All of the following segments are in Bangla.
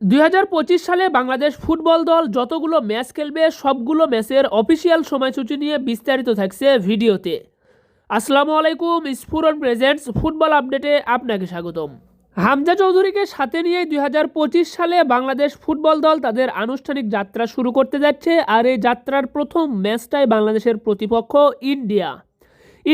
দুই হাজার পঁচিশ সালে বাংলাদেশ ফুটবল দল যতগুলো ম্যাচ খেলবে, সবগুলো ম্যাচের অফিসিয়াল সময়সূচি নিয়ে বিস্তারিত থাকছে ভিডিওতে। আসসালামু আলাইকুম, স্ফুরন প্রেজেন্টস, ফুটবল আপডেটে আপনাকে স্বাগতম। হামজা চৌধুরীকে সাথে নিয়ে দুই হাজার পঁচিশ সালে বাংলাদেশ ফুটবল দল তাদের আনুষ্ঠানিক যাত্রা শুরু করতে যাচ্ছে, আর এই যাত্রার প্রথম ম্যাচটাই বাংলাদেশের প্রতিপক্ষ ইন্ডিয়া।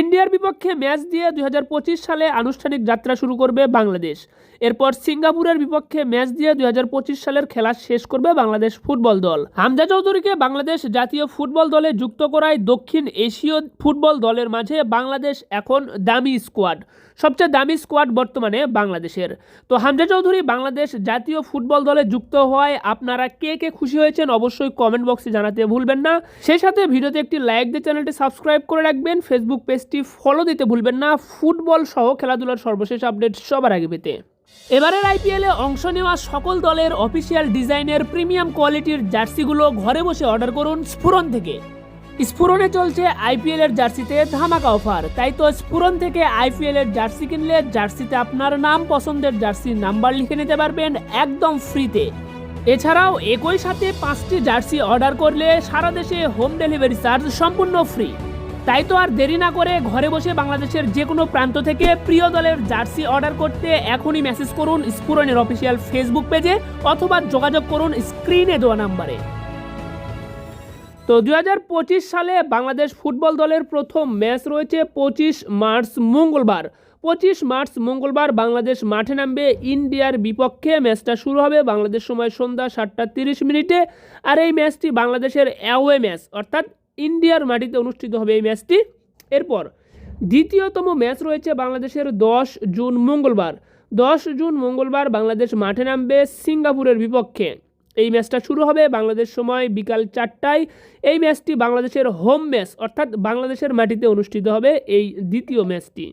ইন্ডিয়ার বিপক্ষে ম্যাচ দিয়ে দুই হাজার পঁচিশ সালে আনুষ্ঠানিক যাত্রা শুরু করবে বাংলাদেশ। এরপর সিঙ্গাপুরের বিপক্ষে ম্যাচ দিয়ে দু হাজার পঁচিশ সালের খেলা শেষ করবে বাংলাদেশ ফুটবল দল। হামজা চৌধুরীকে বাংলাদেশ জাতীয় ফুটবল দলে যুক্ত করায় দক্ষিণ এশীয় ফুটবল দলের মাঝে বাংলাদেশ এখন দামি স্কোয়াড, সবচেয়ে দামি স্কোয়াড বর্তমানে বাংলাদেশের। তো হামজা চৌধুরী, বাংলাদেশ জাতীয় ফুটবল দলে যুক্ত হওয়ায় আপনারা কে কে খুশি হয়েছেন অবশ্যই কমেন্ট বক্সে জানাতে ভুলবেন না। সেই সাথে ভিডিওতে একটি লাইক দিয়ে চ্যানেলটি সাবস্ক্রাইব করে রাখবেন। ফেসবুক পেজটি ফলো দিতে ভুলবেন না। ফুটবল সহ খেলাধুলার সর্বশেষ আপডেট সবার আগে পেতে। এবারের আইপিএলে অংশ নেওয়া সকল দলের অফিসিয়াল ডিজাইনের প্রিমিয়াম কোয়ালিটির জার্সিগুলো ঘরে বসে অর্ডার করুন স্ফুরন থেকে। স্ফুরনে চলছে আইপিএল এর জার্সিতে ধামাকা অফার তাই তো স্ফুরন থেকে আইপিএল এর জার্সি কিনলে জার্সিতে আপনার নাম পছন্দের জার্সির নাম্বার লিখে নিতে পারবেন একদম ফ্রিতে এছাড়াও একই সাথে পাঁচটি জার্সি অর্ডার করলে সারা দেশে হোম ডেলিভারি চার্জ সম্পূর্ণ ফ্রি তাই তো আর দেরি না করে ঘরে বসে বাংলাদেশের যে কোনো প্রান্ত থেকে প্রিয় দলের জার্সি অর্ডার করতে এখনই মেসেজ করুন স্ফুরনের অফিসিয়াল ফেসবুক পেজে অথবা যোগাযোগ করুন স্ক্রিনে দেওয়া নাম্বারে তো দুই হাজার পঁচিশ সালে বাংলাদেশ ফুটবল দলের প্রথম ম্যাচ রয়েছে পঁচিশ মার্চ মঙ্গলবার। পঁচিশ মার্চ মঙ্গলবার বাংলাদেশ মাঠে নামবে ইন্ডিয়ার বিপক্ষে। ম্যাচটা শুরু হবে বাংলাদেশ সময় সন্ধ্যা সাতটা তিরিশ মিনিটে। আর এই ম্যাচটি বাংলাদেশের অ্যাওয়ে ম্যাচ অর্থাৎ ইন্ডিয়ার মাটিতে অনুষ্ঠিত হবে এই ম্যাচটি। এরপর দ্বিতীয়তম ম্যাচ রয়েছে বাংলাদেশের দশ জুন মঙ্গলবার। দশ জুন মঙ্গলবার বাংলাদেশ মাঠে নামবে সিঙ্গাপুরের বিপক্ষে। এই ম্যাচটা শুরু হবে বাংলাদেশ সময় বিকাল চারটায়। এই ম্যাচটি বাংলাদেশের হোম ম্যাচ, অর্থাৎ বাংলাদেশের মাটিতে অনুষ্ঠিত হবে এই দ্বিতীয় ম্যাচটি।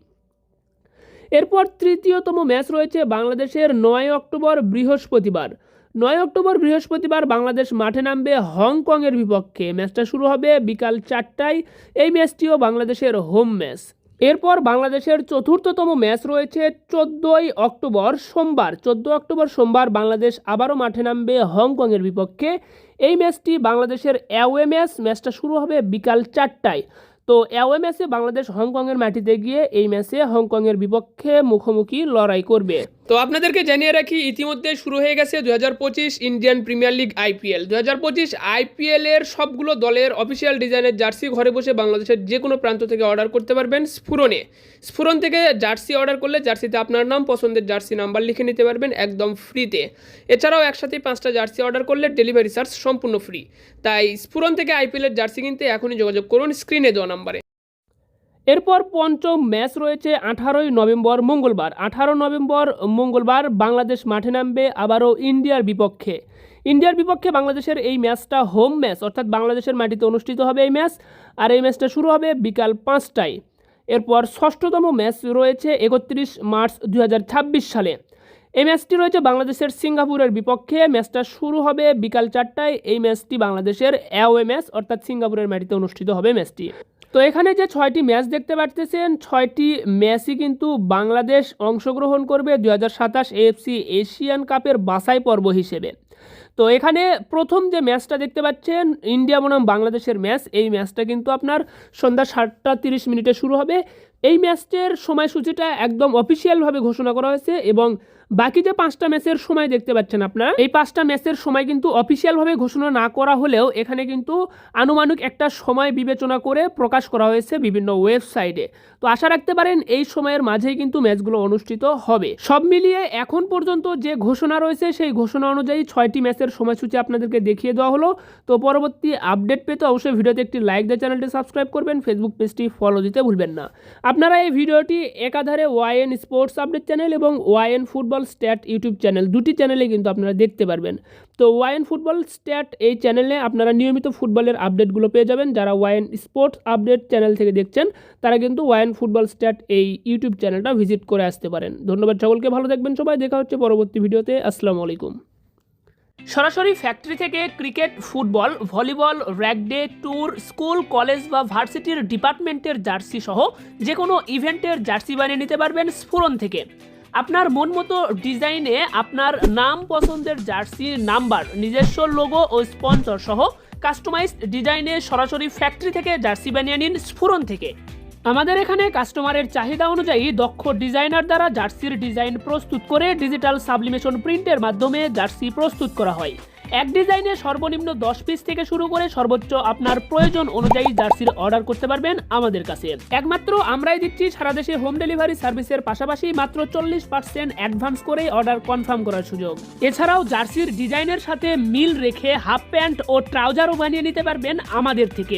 এরপর তৃতীয়তম ম্যাচ রয়েছে বাংলাদেশের নয় অক্টোবর বৃহস্পতিবার। নয় অক্টোবর বৃহস্পতিবার বাংলাদেশ মাঠে নামবে হংকংয়ের বিপক্ষে। ম্যাচটা শুরু হবে বিকাল চারটায়। এই ম্যাচটিও বাংলাদেশের হোম ম্যাচ। এরপর বাংলাদেশের চতুর্থতম ম্যাচ রয়েছে চোদ্দই অক্টোবর সোমবার। চোদ্দ অক্টোবর সোমবার বাংলাদেশ আবারও মাঠে নামবে হংকংয়ের বিপক্ষে। এই ম্যাচটি বাংলাদেশের অ্যাওয়ে ম্যাচ। ম্যাচটা শুরু হবে বিকাল চারটায়। তো অ্যাওয়ে ম্যাচে বাংলাদেশ হংকংয়ের মাটিতে গিয়ে এই ম্যাচে হংকংয়ের বিপক্ষে মুখোমুখি লড়াই করবে। তো আপনাদেরকে জানিয়ে রাখি, ইতিমধ্যে শুরু হয়ে গেছে দু হাজার পঁচিশ ইন্ডিয়ান প্রিমিয়ার লিগ আইপিএল দু হাজার পঁচিশ আইপিএল এর সবগুলো দলের অফিসিয়াল ডিজাইনের জার্সি ঘরে বসে বাংলাদেশের যে কোনো প্রান্ত থেকে অর্ডার করতে পারবেন স্ফুরনে স্ফুরন থেকে জার্সি অর্ডার করলে জার্সিতে আপনার নাম, পছন্দের জার্সি নাম্বার লিখে নিতে পারবেন একদম ফ্রিতে। এছাড়াও একসাথে পাঁচটা জার্সি অর্ডার করলে ডেলিভারি চার্জ সম্পূর্ণ ফ্রি। তাই স্ফুরন থেকে আইপিএলের জার্সি কিনতে এখনই যোগাযোগ করুন, স্ক্রিনে দেওয়া নাম্বারে। এরপর পঞ্চম ম্যাচ রয়েছে আঠারোই নভেম্বর মঙ্গলবার। আঠারো নভেম্বর মঙ্গলবার বাংলাদেশ মাঠে নামবে আবারও ইন্ডিয়ার বিপক্ষে। ইন্ডিয়ার বিপক্ষে বাংলাদেশের এই ম্যাচটা হোম ম্যাচ, অর্থাৎ বাংলাদেশের মাটিতে অনুষ্ঠিত হবে এই ম্যাচ, আর এই ম্যাচটা শুরু হবে বিকাল পাঁচটায়। এরপর ষষ্ঠতম ম্যাচ রয়েছে একত্রিশ মার্চ দুই হাজার ছাব্বিশ সালে। এই ম্যাচটি রয়েছে বাংলাদেশের সিঙ্গাপুরের বিপক্ষে। ম্যাচটা শুরু হবে বিকাল চারটায়। এই ম্যাচটি বাংলাদেশের অ্যাওয়ে ম্যাচ, অর্থাৎ সিঙ্গাপুরের মাটিতে অনুষ্ঠিত হবে ম্যাচটি। তো এখানে যে ছয়টি ম্যাচ দেখতে পারতেছেন, ছয়টি ম্যাচই কিন্তু বাংলাদেশ অংশগ্রহণ করবে দু হাজার সাতাশ এএফসি এশিয়ান কাপের বাছাই পর্ব হিসেবে। তো এখানে প্রথম যে ম্যাচটা দেখতে পাচ্ছেন, ইন্ডিয়া বনাম বাংলাদেশের ম্যাচ, এই ম্যাচটা কিন্তু আপনার সন্ধ্যা সাতটা তিরিশ মিনিটে শুরু হবে। এই ম্যাচটির সময়সূচিটা একদম অফিসিয়ালভাবে ঘোষণা করা হয়েছে এবং বাকি যে পাঁচটা ম্যাচের সময় দেখতে পাচ্ছেন আপনারা, এই পাঁচটা ম্যাচের সময় কিন্তু অফিসিয়ালভাবে ঘোষণা না করা হলেও এখানে কিন্তু আনুমানিক একটা সময় বিবেচনা করে প্রকাশ করা হয়েছে বিভিন্ন ওয়েবসাইটে তো আশা রাখতে পারেন এই সময়ের মাঝেই কিন্তু ম্যাচগুলো অনুষ্ঠিত হবে। সব মিলিয়ে এখন পর্যন্ত যে ঘোষণা রয়েছে, সেই ঘোষণা অনুযায়ী ছয়টি ম্যাচের সময়সূচি আপনাদেরকে দেখিয়ে দেওয়া হলো। তো পরবর্তী আপডেট পেতে অবশ্যই ভিডিওতে একটি লাইক দিয়ে চ্যানেলটি সাবস্ক্রাইব করবেন ফেসবুক পেজটি ফলো দিতে ভুলবেন না। আপনারা এই ভিডিওটি একাধারে ওয়াইএন স্পোর্টস আপডেট চ্যানেল এবং YN football stat YouTube channel দুটি চ্যানেলে কিন্তু আপনারা দেখতে পারবেন। তো ওয়াইন ফুটবল স্ট্যাট এই চ্যানেলে আপনারা নিয়মিত ফুটবলের আপডেটগুলো পেয়ে যাবেন। যারা ওয়াইন স্পোর্টস আপডেট চ্যানেল থেকে দেখছেন, তারা কিন্তু ওয়াইন ফুটবল স্ট্যাট এই ইউটিউব চ্যানেলটা ভিজিট করে আসতে পারেন। ধন্যবাদ সকলকে, ভালো থাকবেন সবাই। দেখা হচ্ছে পরবর্তী ভিডিওতে। আসসালামু আলাইকুম। সরাসরি ফ্যাক্টরি থেকে ক্রিকেট ফুটবল ভলিবল র্যাকডে ট্যুর স্কুল কলেজ বা ভার্সিটির ডিপার্টমেন্টের জার্সি সহ যে কোনো ইভেন্টের জার্সি বানিয়ে নিতে পারবেন স্ফুরন থেকে। আপনার মন মতো ডিজাইনে আপনার নাম পছন্দের জার্সি নাম্বার, নিজস্ব লোগো ও স্পন্সর সহ কাস্টমাইজড ডিজাইনে সরাসরি ফ্যাক্টরি থেকে জার্সি বানিয়ে নিন স্ফুরন থেকে। আমাদের এখানে কাস্টমারের চাহিদা অনুযায়ী দক্ষ ডিজাইনার দ্বারা জার্সির ডিজাইন প্রস্তুত করে ডিজিটাল সাবলিমেশন প্রিন্টের মাধ্যমে জার্সি প্রস্তুত করা হয়। এক ডিজাইনে সর্বনিম্ন দশ পিস থেকে শুরু করে সর্বোচ্চ আপনার প্রয়োজন অনুযায়ী জার্সির অর্ডার করতে পারবেন আমাদের কাছে। একমাত্র আমরাই দিচ্ছি সারা দেশে হোম ডেলিভারি সার্ভিসের পাশাপাশি মাত্র চল্লিশ পার্সেন্ট অ্যাডভান্স করে অর্ডার কনফার্ম করার সুযোগ। এছাড়াও জার্সির ডিজাইনের সাথে মিল রেখে হাফ প্যান্ট ও ট্রাউজারও বানিয়ে নিতে পারবেন আমাদের থেকে।